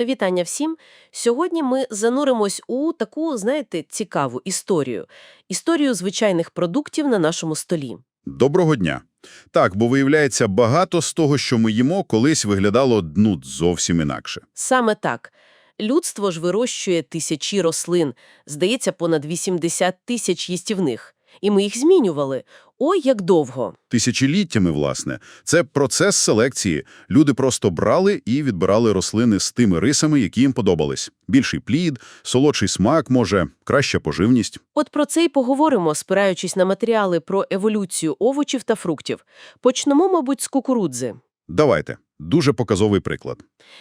Вітання всім. Сьогодні ми зануримось у таку, знаєте, цікаву історію. Історію звичайних продуктів на нашому столі. Доброго дня. Так, бо виявляється, багато з того, що ми їмо, колись виглядало, ну, зовсім інакше. Саме так. Людство ж вирощує тисячі рослин, здається, понад 80 тисяч їстівних. І ми їх змінювали. Ой, як довго. Тисячоліттями, власне. Це процес селекції. Люди просто брали і відбирали рослини з тими рисами, які їм подобались. Більший плід, солодший смак, може, краща поживність. От про це й поговоримо, спираючись на матеріали про еволюцію овочів та фруктів. Почнемо, мабуть, з кукурудзи. Давайте. Дуже показовий приклад.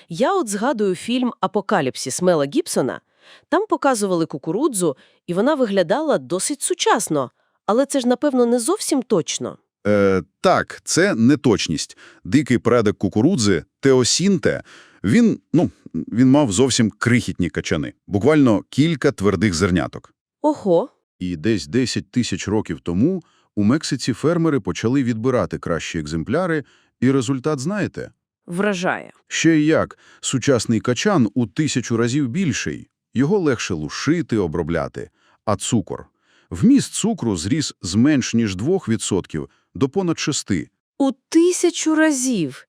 Я от згадую фільм «Апокаліпсис» Мела Гібсона. Там показували кукурудзу, і вона виглядала досить сучасно. Але це ж, напевно, не зовсім точно. Е, так, це неточність. Дикий предок кукурудзи, теосінте, він, ну, він мав зовсім крихітні качани. Буквально кілька твердих зерняток. Ого, І десь 10 тисяч років тому у Мексиці фермери почали відбирати кращі екземпляри, і результат знаєте? вражає. Ще й як, сучасний качан у тисячу разів більший. Його легше лушити, обробляти. А цукор? Вміст цукру зріс з менш ніж 2% до понад 6%. У тисячу разів.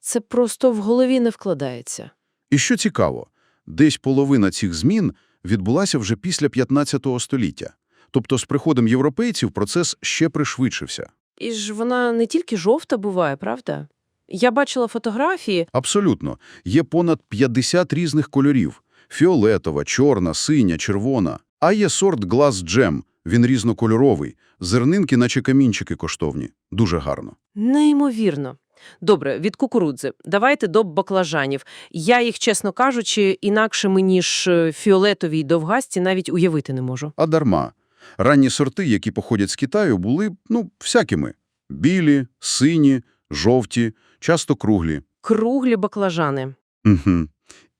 Це просто в голові не вкладається. І що цікаво, десь половина цих змін відбулася вже після 15 століття. Тобто з приходом європейців процес ще пришвидшився. І ж вона не тільки жовта буває, правда? Я бачила фотографії. Абсолютно. Є понад 50 різних кольорів – фіолетова, чорна, синя, червона. А є сорт Glass Gem, він різнокольоровий, зернинки наче камінчики коштовні. Дуже гарно. Неймовірно. Добре, від кукурудзи. Давайте до баклажанів. Я їх, чесно кажучи, інакшими, ніж е, фіолетові й довгасті, навіть уявити не можу. А дарма. Ранні сорти, які походять з Китаю, були, ну, всякими. Білі, сині, жовті, часто круглі. Круглі баклажани. Угу.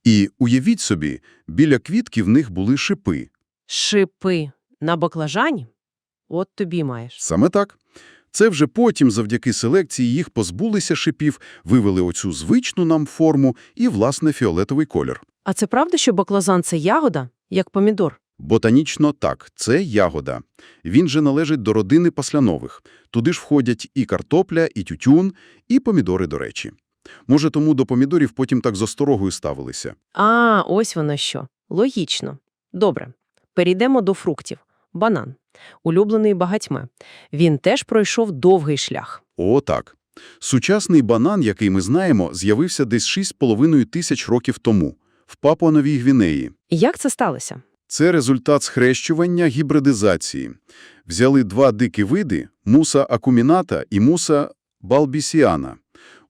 І уявіть собі, біля квітки в них були шипи. Шипи на баклажані? От тобі маєш. Саме так. Це вже потім, завдяки селекції, їх позбулися шипів, вивели оцю звичну нам форму і, власне, фіолетовий колір. А це правда, що баклажан – це ягода, як помідор? Ботанічно так, це ягода. Він же належить до родини паслянових. Туди ж входять і картопля, і тютюн, і помідори, до речі. Може, тому до помідорів потім так з осторогою ставилися. А, ось воно що. Логічно. Добре. Перейдемо до фруктів. Банан. Улюблений багатьма. Він теж пройшов довгий шлях. О, так. Сучасний банан, який ми знаємо, з'явився десь 6,5 тисяч років тому в Папуа-Новій Гвінеї. І як це сталося? Це результат схрещування гібридизації. Взяли два дикі види – муса акуміната і муса балбісіана.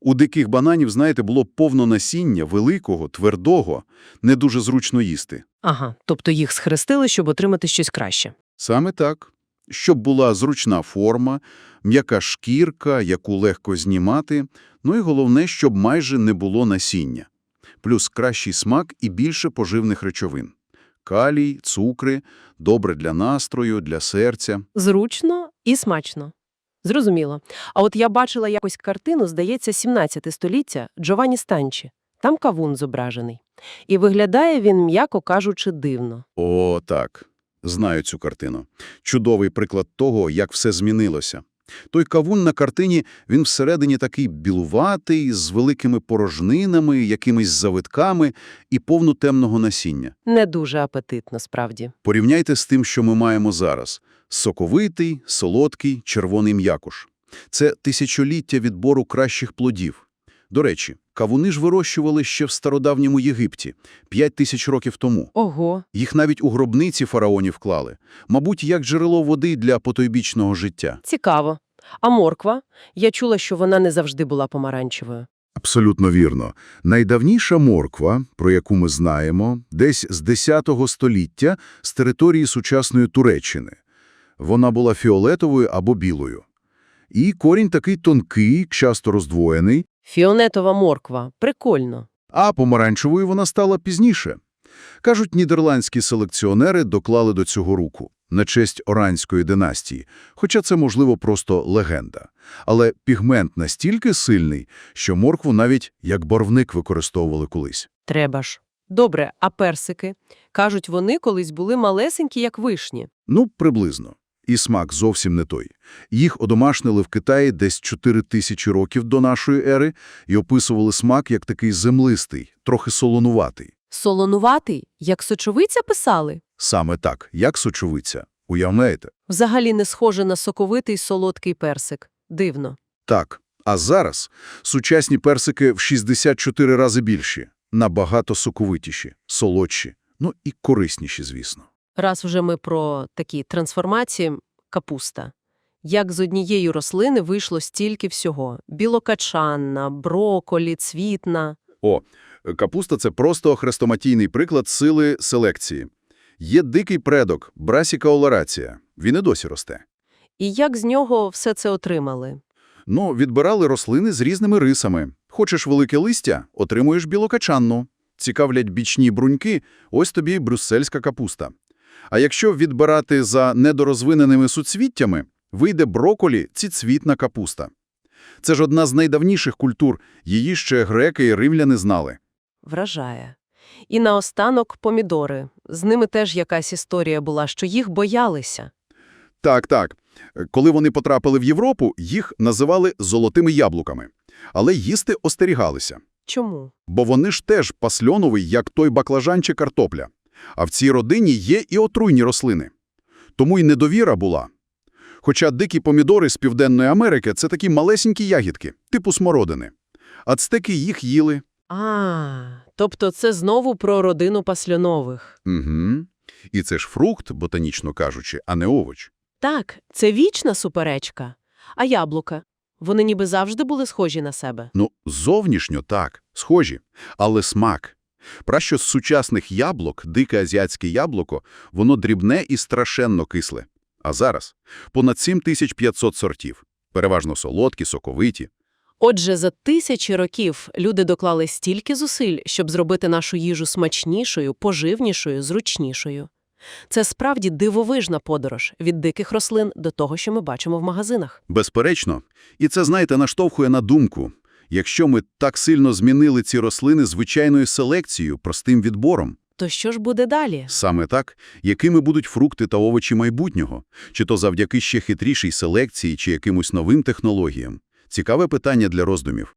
У диких бананів, знаєте, було повно насіння, великого, твердого, не дуже зручно їсти. Ага, тобто їх схрестили, щоб отримати щось краще. Саме так. Щоб була зручна форма, м'яка шкірка, яку легко знімати, ну і головне, щоб майже не було насіння. Плюс кращий смак і більше поживних речовин. Калій, цукри, добре для настрою, для серця. Зручно і смачно. Зрозуміло. А от я бачила якось картину, здається, 17 століття Джованні Станчі. Там кавун зображений. І виглядає він, м'яко кажучи, дивно. О, так. Знаю цю картину. Чудовий приклад того, як все змінилося. Той кавун на картині, він всередині такий білуватий, з великими порожнинами, якимись завитками і повно темного насіння. Не дуже апетитно, справді. Порівняйте з тим, що ми маємо зараз. Соковитий, солодкий, червоний м'якуш. Це тисячоліття відбору кращих плодів. До речі, кавуни ж вирощували ще в стародавньому Єгипті, 5 тисяч років тому. Ого, Їх навіть у гробниці фараонів клали. Мабуть, як джерело води для потойбічного життя. цікаво. А морква? Я чула, що вона не завжди була помаранчевою. Абсолютно вірно. Найдавніша морква, про яку ми знаємо, десь з 10 століття з території сучасної Туреччини. Вона була фіолетовою або білою. І корінь такий тонкий, часто роздвоєний, Фіонетова морква. Прикольно. а помаранчевою вона стала пізніше. Кажуть, нідерландські селекціонери доклали до цього руку на честь Оранської династії, хоча це, можливо, просто легенда. Але пігмент настільки сильний, що моркву навіть як барвник використовували колись. Треба ж. Добре, а персики? Кажуть, вони колись були малесенькі, як вишні. Ну, приблизно. І смак зовсім не той. Їх одомашнили в Китаї десь 4 тисячі років до нашої ери і описували смак як такий землистий, трохи солонуватий. Солонуватий, як сочовиця писали? Саме так, як сочовиця. Уявляєте? Взагалі не схоже на соковитий солодкий персик. Дивно. Так. А зараз сучасні персики в 64 рази більші, набагато соковитіші, солодші, ну і корисніші, звісно. Раз вже ми про такі трансформації – капуста. Як з однієї рослини вийшло стільки всього – білокачанна, броколі, цвітна. О, капуста – це просто хрестоматійний приклад сили селекції. Є дикий предок – брасіка олерація. Він і досі росте. І як з нього все це отримали? Ну, відбирали рослини з різними рисами. Хочеш велике листя – отримуєш білокачанну. Цікавлять бічні бруньки – ось тобі брюссельська капуста. А якщо відбирати за недорозвиненими суцвіттями, вийде броколі – ціцвітна капуста. Це ж одна з найдавніших культур, її ще греки і римляни знали. Вражає. І наостанок – помідори. З ними теж якась історія була, що їх боялися. Так, так. Коли вони потрапили в Європу, їх називали «золотими яблуками». Але їсти остерігалися. Чому? Бо вони ж теж пасльоновий, як той баклажан чи картопля. А в цій родині є і отруйні рослини. Тому й недовіра була. Хоча дикі помідори з Південної Америки – це такі малесенькі ягідки, типу смородини. Ацтеки їх їли. А, тобто це знову про родину пасльонових. Угу. І це ж фрукт, ботанічно кажучи, а не овоч. Так, це вічна суперечка. А яблука? Вони ніби завжди були схожі на себе. Ну, зовнішньо так, схожі, але смак. Пращо з сучасних яблук, дике азіатське яблуко, воно дрібне і страшенно кисле. А зараз понад 7500 сортів, переважно солодкі, соковиті. Отже, за тисячі років люди доклали стільки зусиль, щоб зробити нашу їжу смачнішою, поживнішою, зручнішою. Це справді дивовижна подорож від диких рослин до того, що ми бачимо в магазинах. Безперечно. І це, знаєте, наштовхує на думку. Якщо ми так сильно змінили ці рослини звичайною селекцією, простим відбором, То що ж буде далі? Саме так, якими будуть фрукти та овочі майбутнього? Чи то завдяки ще хитрішій селекції, чи якимось новим технологіям? Цікаве питання для роздумів.